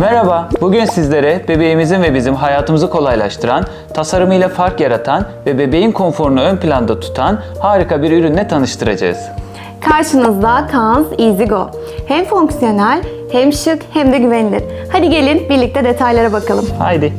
Merhaba, bugün sizlere bebeğimizin ve bizim hayatımızı kolaylaştıran, tasarımıyla fark yaratan ve bebeğin konforunu ön planda tutan harika bir ürünle tanıştıracağız. Karşınızda Kans Easy Go. Hem fonksiyonel, hem şık, hem de güvenilir. Hadi gelin birlikte detaylara bakalım. Haydi.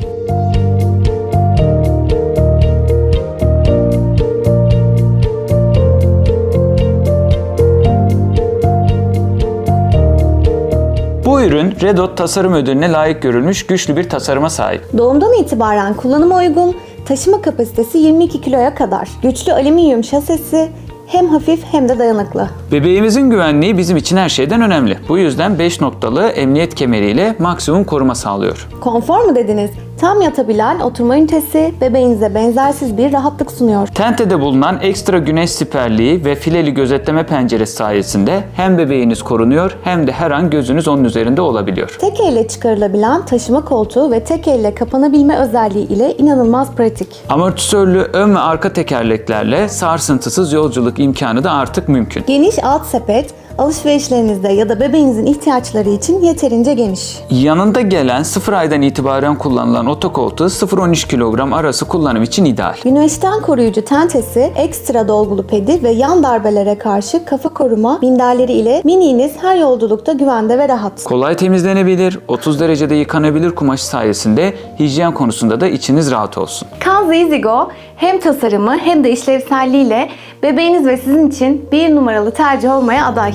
Bu ürün Redot Tasarım Ödülü'ne layık görülmüş güçlü bir tasarıma sahip. Doğumdan itibaren kullanıma uygun, taşıma kapasitesi 22 kiloya kadar. Güçlü alüminyum şasisi, hem hafif hem de dayanıklı. Bebeğimizin güvenliği bizim için her şeyden önemli. Bu yüzden 5 noktalı emniyet kemeriyle maksimum koruma sağlıyor. Konfor mu dediniz? Tam yatabilen oturma ünitesi bebeğinize benzersiz bir rahatlık sunuyor. Tente'de bulunan ekstra güneş siperliği ve fileli gözetleme penceresi sayesinde hem bebeğiniz korunuyor hem de her an gözünüz onun üzerinde olabiliyor. Tek elle çıkarılabilen taşıma koltuğu ve tek elle kapanabilme özelliği ile inanılmaz pratik. Amortisörlü ön ve arka tekerleklerle sarsıntısız yolculuk imkanı da artık mümkün. Geniş alt sepet, alışverişlerinizde ya da bebeğinizin ihtiyaçları için yeterince geniş. Yanında gelen 0 aydan itibaren kullanılan otokoltuğu 0-13 kilogram arası kullanım için ideal. Güneşten koruyucu tentesi, ekstra dolgulu pedi ve yan darbelere karşı kafa koruma minderleri ile mininiz her yolculukta güvende ve rahat. Kolay temizlenebilir, 30 derecede yıkanabilir kumaş sayesinde hijyen konusunda da içiniz rahat olsun. Kanza Easygo hem tasarımı hem de işlevselliğiyle bebeğiniz ve sizin için bir numaralı tercih olmaya aday.